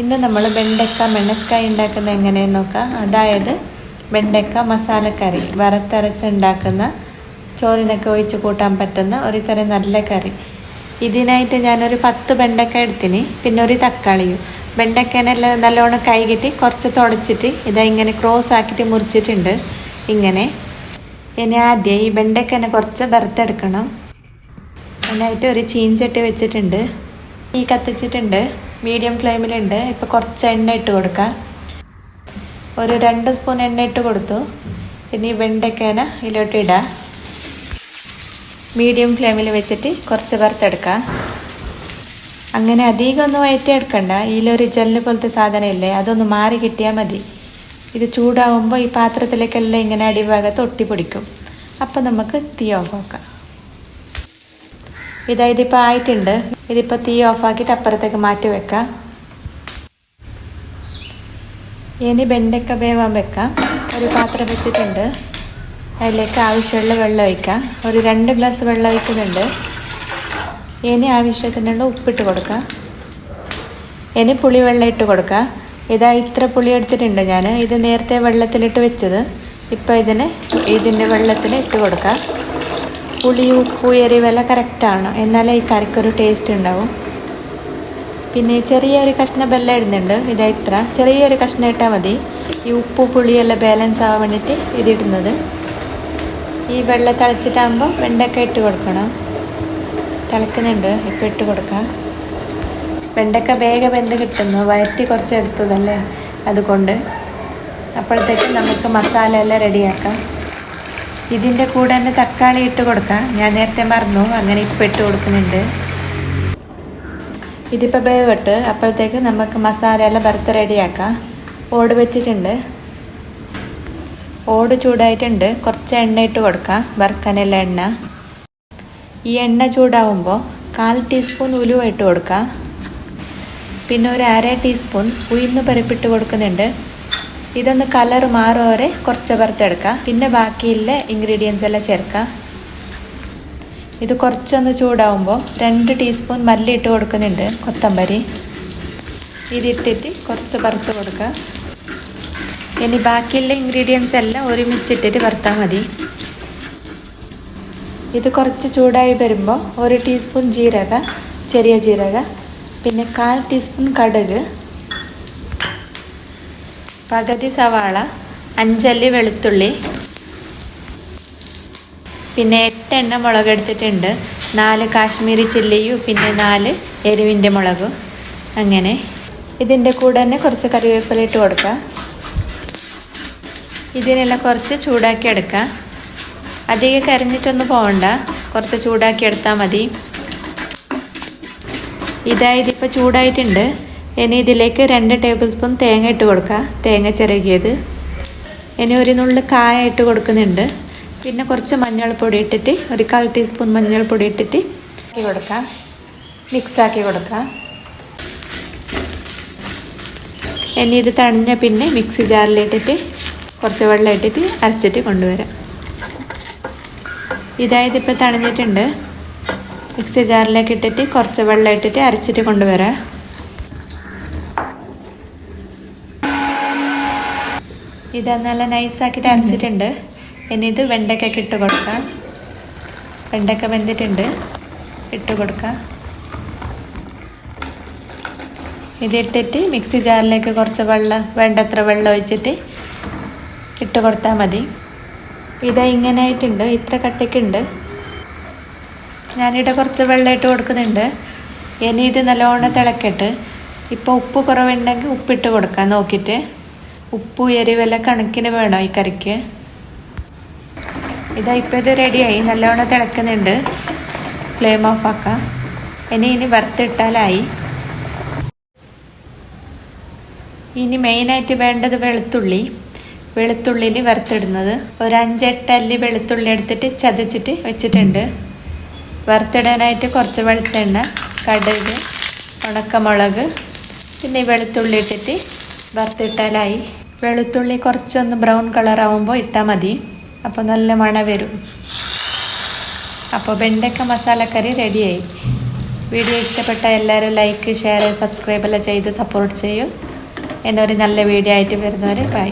ഇന്ന് നമ്മൾ വെണ്ടക്ക മെണസ്കായ ഉണ്ടാക്കുന്നത് എങ്ങനെയെന്ന് നോക്കാം. അതായത് വെണ്ടക്ക മസാലക്കറി വറുത്തരച്ച് ഉണ്ടാക്കുന്ന ചോറിനൊക്കെ ഒഴിച്ച് കൂട്ടാൻ പറ്റുന്ന ഒരു തരം നല്ല കറി. ഇതിനായിട്ട് ഞാനൊരു പത്ത് വെണ്ടക്ക എടുത്തിന് പിന്നെ ഒരു തക്കാളിയും. വെണ്ടക്കനെല്ലാം നല്ലോണം കൈകിട്ടി കുറച്ച് തുടച്ചിട്ട് ഇതാ ഇങ്ങനെ ക്രോസ് ആക്കിയിട്ട് മുറിച്ചിട്ടുണ്ട്. ഇങ്ങനെ. ഇനി ആദ്യം ഈ വെണ്ടക്കനെ കുറച്ച് വറുത്തെടുക്കണം. അതിനായിട്ട് ഒരു ചീഞ്ചട്ടി വെച്ചിട്ടുണ്ട്. ഈ കത്തിച്ചിട്ടുണ്ട്. മീഡിയം ഫ്ലെയിമിലുണ്ട് ഇപ്പൊ കുറച്ച് എണ്ണ ഇട്ട് കൊടുക്കാം. ഒരു രണ്ട് സ്പൂൺ എണ്ണ ഇട്ട് കൊടുത്തു. ഇനി വെണ്ടയ്ക്കേന ഇതിലോട്ട് ഇടാം. മീഡിയം ഫ്ലെയിമിൽ വെച്ചിട്ട് കുറച്ച് വറുത്തെടുക്കാം. അങ്ങനെ അധികം ഒന്നും വയറ്റിയെടുക്കണ്ട. ഇതിലൊരു ജെല്ല് പോലത്തെ സാധനം ഇല്ലേ അതൊന്ന് മാറി കിട്ടിയാൽ മതി. ഇത് ചൂടാവുമ്പോൾ ഈ പാത്രത്തിലേക്കെല്ലാം ഇങ്ങനെ അടിഭാഗത്ത് ഒട്ടിപ്പിടിക്കും. അപ്പോൾ നമുക്ക് തീ ഓഫ് ആക്കാം. ഇതാ ഇതിപ്പോൾ ആയിട്ടുണ്ട്. ഇതിപ്പോൾ തീ ഓഫാക്കിയിട്ട് അപ്പുറത്തേക്ക് മാറ്റി വെക്കാം. ഇനി വെണ്ടയ്ക്ക വേവാൻ വെക്കാം. ഒരു പാത്രം വെച്ചിട്ടുണ്ട്. അതിലേക്ക് ആവശ്യമുള്ള വെള്ളം ഒഴിക്കാം. ഒരു രണ്ട് ഗ്ലാസ് വെള്ളം ഒഴിക്കുന്നുണ്ട്. ഇനി ആവശ്യത്തിനുള്ള ഉപ്പിട്ട് കൊടുക്കാം. ഇനി പുളി വെള്ളം ഇട്ട് കൊടുക്കാം. ഇതാ ഇത്ര പുളി എടുത്തിട്ടുണ്ട് ഞാൻ ഇത് നേരത്തെ വെള്ളത്തിലിട്ട് വെച്ചത്. ഇപ്പോൾ ഇതിന് ഇതിന്റെ വെള്ളത്തിൽ ഇട്ട് കൊടുക്കാം. പുളി ഉപ്പ് എരിവെല്ലാം കറക്റ്റാണ് എന്നാലേ ഈ കറിക്കൊരു ടേസ്റ്റ് ഉണ്ടാവും. പിന്നെ ചെറിയൊരു കഷ്ണം ബെല്ലം ഇടുന്നുണ്ട്. ഇതാ ഇത്ര. ചെറിയൊരു കഷ്ണം ഇട്ടാൽ മതി. ഈ ഉപ്പ് പുളിയെല്ലാം ബാലൻസ് ആവാൻ വേണ്ടിയിട്ട് ഇതിടുന്നത് ഈ വെള്ളം തിളച്ചിട്ടാകുമ്പോൾ വെണ്ടക്ക ഇട്ട് കൊടുക്കണം. തിളക്കുന്നുണ്ട്. ഇപ്പം ഇട്ട് കൊടുക്കാം. വെണ്ടക്ക വേഗം വെന്ത് കിട്ടുന്നു. വയറ്റി കുറച്ച് എടുത്തതല്ലേ? അതുകൊണ്ട് അപ്പോഴത്തേക്ക് നമുക്ക് മസാല എല്ലാം റെഡിയാക്കാം ഇതിന്റെ കൂടെ തന്നെ തക്കാളി ഇട്ട് കൊടുക്കാം. ഞാൻ നേരത്തെ മറന്നു. അങ്ങനെ ഇപ്പം ഇട്ട് കൊടുക്കുന്നുണ്ട്. ഇതിപ്പോൾ വേവിട്ട് അപ്പോഴത്തേക്ക് നമുക്ക് മസാല എല്ലാം വറുത്ത് റെഡിയാക്കാം. ഓട് വെച്ചിട്ടുണ്ട്. ഓട് ചൂടായിട്ടുണ്ട്. കുറച്ച് എണ്ണ ഇട്ട് കൊടുക്കാം. വറുക്കാനുള്ള എണ്ണ. ഈ എണ്ണ ചൂടാവുമ്പോൾ കാൽ ടീസ്പൂൺ ഉലുവ ഇട്ട് കൊടുക്കാം. പിന്നെ ഒരു അര ടീസ്പൂൺ ഉയർന്ന് പരിപ്പിട്ട് കൊടുക്കുന്നുണ്ട്. ഇതൊന്ന് കളർ മാറും വരെ കുറച്ച് വറുത്തെടുക്കാം പിന്നെ ബാക്കിയുള്ള ഇൻഗ്രീഡിയൻസ് എല്ലാം ചേർക്കുക ഇത് കുറച്ചൊന്ന് ചൂടാവുമ്പോൾ രണ്ട് ടീസ്പൂൺ മല്ലി ഇട്ട് കൊടുക്കുന്നുണ്ട് കൊത്തമ്പരി. ഇതിട്ടിട്ട് കുറച്ച് വറുത്ത് കൊടുക്കുക ഇനി ബാക്കിയുള്ള ഇൻഗ്രീഡിയൻസ് എല്ലാം ഒരുമിച്ചിട്ടിട്ട് വറുത്താൽ മതി. ഇത് കുറച്ച് ചൂടായി വരുമ്പോൾ ഒരു ടീസ്പൂൺ ജീരക ചെറിയ ജീരക പിന്നെ കാൽ ടീസ്പൂൺ കടുക് പകുതി സവാള അഞ്ചല്ലി വെളുത്തുള്ളി പിന്നെ എട്ടെണ്ണ മുളക് എടുത്തിട്ടുണ്ട് നാല് കാശ്മീരി ചില്ലിയും പിന്നെ നാല് എരിവിന്റെ മുളകും. അങ്ങനെ ഇതിന്റെ കൂടെ തന്നെ കുറച്ച് കറിവേപ്പില ഇട്ട് കൊടുക്കുക ഇതിനെല്ലാം കുറച്ച് ചൂടാക്കി എടുക്കുക അധികം കരഞ്ഞിട്ടൊന്നും പോകണ്ട കുറച്ച് ചൂടാക്കി എടുത്താൽ മതി. ഇതായത് ഇപ്പോൾ ചൂടായിട്ടുണ്ട്. ഇനി ഇതിലേക്ക് രണ്ട് ടേബിൾ സ്പൂൺ തേങ്ങ ഇട്ട് കൊടുക്കുക തേങ്ങ ചിരകിയത്. ഇനി ഒരു നുള്ളു കായ ഇട്ട് കൊടുക്കുന്നുണ്ട്. പിന്നെ കുറച്ച് മഞ്ഞൾപ്പൊടി ഇട്ടിട്ട് ഒരു കാൽ ടീസ്പൂൺ മഞ്ഞൾപ്പൊടി ഇട്ടിട്ട് ആക്കി കൊടുക്കാം. മിക്സാക്കി കൊടുക്കാം. ഇനി ഇത് തണിഞ്ഞ പിന്നെ മിക്സി ജാറിലിട്ടിട്ട് കുറച്ച് വെള്ളം ഇട്ടിട്ട് അരച്ചിട്ട് കൊണ്ടുവരാം. ഇതായത് ഇപ്പോൾ തണിഞ്ഞിട്ടുണ്ട്. മിക്സി ജാറിലേക്ക് ഇട്ടിട്ട് കുറച്ച് വെള്ളം ഇട്ടിട്ട് അരച്ചിട്ട് കൊണ്ടുവരാം. ഇത് നല്ല നൈസാക്കിയിട്ട് അരച്ചിട്ടുണ്ട്. ഇനി ഇത് വെണ്ടയ്ക്കൊക്കെ ഇട്ട് കൊടുക്കാം. വെണ്ടയ്ക്ക വെന്തിട്ടുണ്ട്. ഇട്ട് കൊടുക്കാം. ഇതിട്ടിട്ട് മിക്സി ജാറിലേക്ക് കുറച്ച് വെള്ളം വേണ്ടത്ര വെള്ളം ഒഴിച്ചിട്ട് ഇട്ട് കൊടുത്താൽ മതി. ഇത് ഇങ്ങനെ ആയിട്ടുണ്ട്. ഇത്ര കട്ടിക്കുണ്ട്. ഞാനിവിടെ കുറച്ച് വെള്ളം ഇട്ട് കൊടുക്കുന്നുണ്ട്. ഇനി ഇത് നല്ലോണം തിളക്കിട്ട് ഇപ്പോൾ ഉപ്പ് കുറവുണ്ടെങ്കിൽ ഉപ്പിട്ട് കൊടുക്കാം നോക്കിയിട്ട്. ഉപ്പ് എരിവല്ല കണക്കിന് വേണം ഈ കറിക്ക്? ഇതാ ഇപ്പോൾ ഇത് റെഡിയായി നല്ലോണം തിളക്കുന്നുണ്ട്. ഫ്ലെയിം ഓഫ് ആക്കാം. ഇനി ഇനി വറുത്തിട്ടാലായി. ഇനി മെയിനായിട്ട് വേണ്ടത് വെളുത്തുള്ളി. വെളുത്തുള്ളിയിൽ വറുത്തിടുന്നത്. ഒരു അഞ്ചെട്ട് അല്ലി വെളുത്തുള്ളി എടുത്തിട്ട് ചതച്ചിട്ട് വെച്ചിട്ടുണ്ട്. വറുത്തിടാനായിട്ട് കുറച്ച് വെളിച്ചെണ്ണ കടുക് ഉണക്കമുളക് പിന്നെ വെളുത്തുള്ളി ഇട്ടിട്ട് വറുത്തിട്ടാലായി. വെളുത്തുള്ളി കുറച്ചൊന്ന് ബ്രൗൺ കളർ ആവുമ്പോൾ ഇട്ടാൽ മതി. അപ്പോൾ നല്ല മണ വരും. അപ്പോൾ വെണ്ടക്ക മസാലക്കറി റെഡിയായി. വീഡിയോ ഇഷ്ടപ്പെട്ട എല്ലാവരും ലൈക്ക് ഷെയർ സബ്സ്ക്രൈബ് എല്ലാം ചെയ്ത് സപ്പോർട്ട് ചെയ്യും. എന്നൊരു നല്ല വീഡിയോ ആയിട്ട് വരുന്നവരെ ബൈ.